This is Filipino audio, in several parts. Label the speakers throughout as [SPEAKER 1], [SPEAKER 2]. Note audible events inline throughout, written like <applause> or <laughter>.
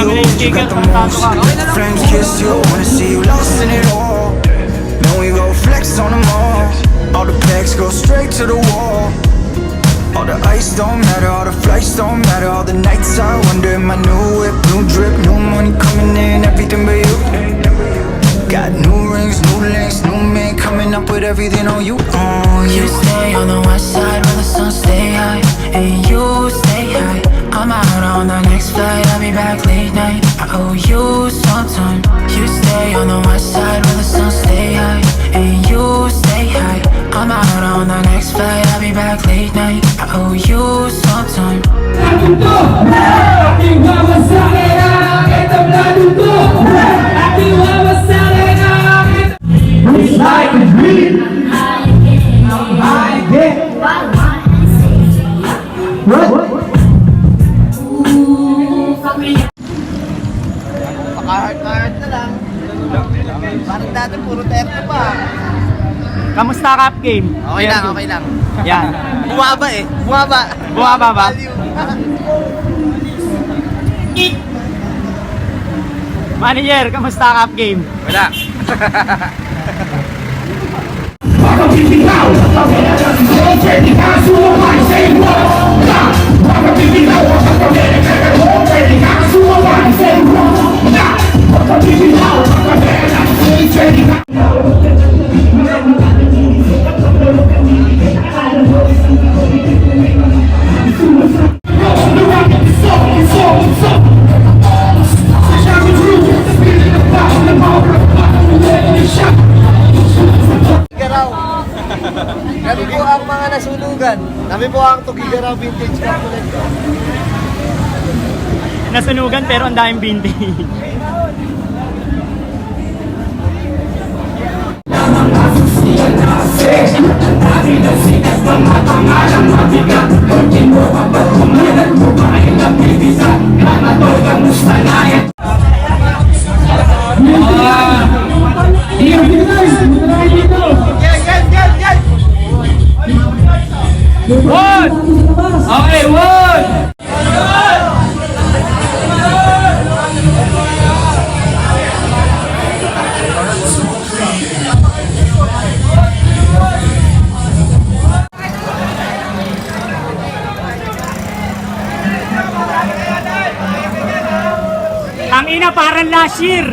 [SPEAKER 1] you you got the most. Flames kiss you, wanna see you lost in it all. Then we go flex on them all. All the packs go straight to the wall. All the ice don't matter, all the flights don't matter. All the nights I wonder, my new whip, new drip, new money coming in, everything but you. Got new rings, new links, new man coming up with everything on you. Oh,
[SPEAKER 2] You
[SPEAKER 1] you.
[SPEAKER 2] stay on the west side where the sun stay high And you stay high I'm out on the next flight, I'll be back late night. I owe you some time. You stay on the west side where the sun stay high. And you stay high. I'm out on the next flight, I'll be back late night. I owe you some time.
[SPEAKER 3] Aking wawasakin ang aking tablado to Aking wawasakin ang aking It's like a
[SPEAKER 4] Card na lang. Parang dati puro terno pa.
[SPEAKER 5] Kamusta cup game?
[SPEAKER 4] Okay lang, okay lang.
[SPEAKER 5] Yan.
[SPEAKER 4] Buwaba eh. Buwaba.
[SPEAKER 5] Buwaba ba? Manager, kamusta cup game?
[SPEAKER 4] Wala. Baka <laughs> 50,000! Nasunugan. Kami po ang Tugigaraw Vintage Capulet.
[SPEAKER 5] Nasunugan pero ang daming vintage.
[SPEAKER 3] Here,
[SPEAKER 5] parang last year.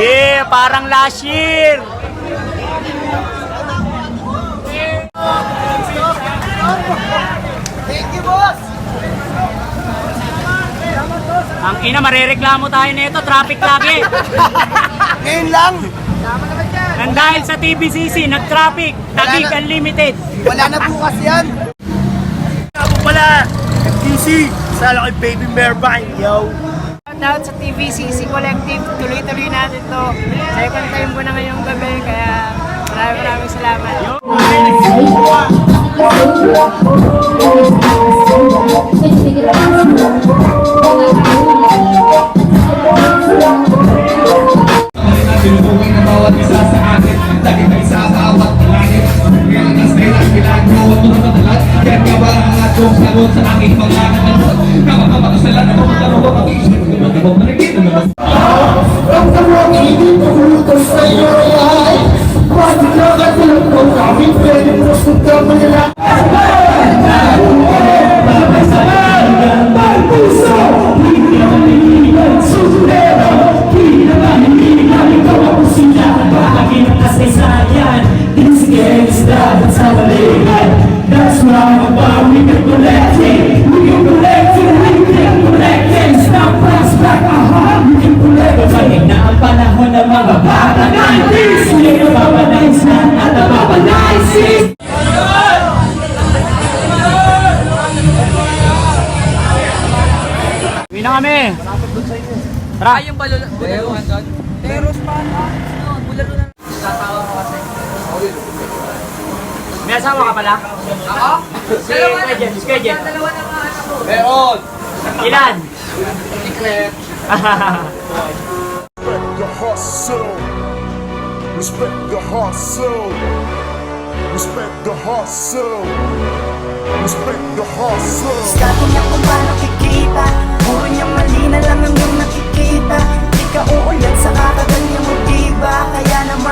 [SPEAKER 5] Yeah, parang last year.
[SPEAKER 4] Thank you, boss!
[SPEAKER 5] Ang ina, marereklamo tayo nito, traffic lagi. <laughs>
[SPEAKER 4] Ngayon lang!
[SPEAKER 5] Nang dahil sa TBCC, nag-traffic,
[SPEAKER 4] na.
[SPEAKER 5] Unlimited.
[SPEAKER 4] Wala na bukas yan!
[SPEAKER 6] Ako pala, FTC, sala kay Baby Mervine, yo.
[SPEAKER 7] Shoutout sa TVCC Collective. Tuloy-tuloy natin to. Second time ko na ngayong gabi, kaya maraming maraming salamat.
[SPEAKER 3] Tinutungin ng bawat isa sa atin na isa sa bawat langit Ngayon nas na ilang milagro at mga matalat Kaya nga ba ang atong sagot sa aking mga nakalot Kapag sa lahat ng mga tanong ko Pag-isip ko
[SPEAKER 5] Uwi na kami. Tara.
[SPEAKER 7] yung balon, bulaluhan doon? Teros pa na. Bulalo na. Tatawa mo kasi.
[SPEAKER 5] May asawa ka pala?
[SPEAKER 7] Ako?
[SPEAKER 5] Si Kajen, si Kajen.
[SPEAKER 7] Dalawa na mga anak ko.
[SPEAKER 4] Meron!
[SPEAKER 5] Ilan?
[SPEAKER 4] Secret!
[SPEAKER 8] the hustle. Respect the hustle. Respect the hustle. Respect the hustle.
[SPEAKER 2] Sabi niya kung paano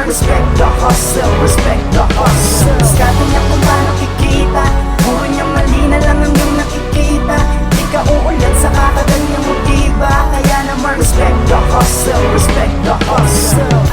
[SPEAKER 5] respect the hustle, respect the hustle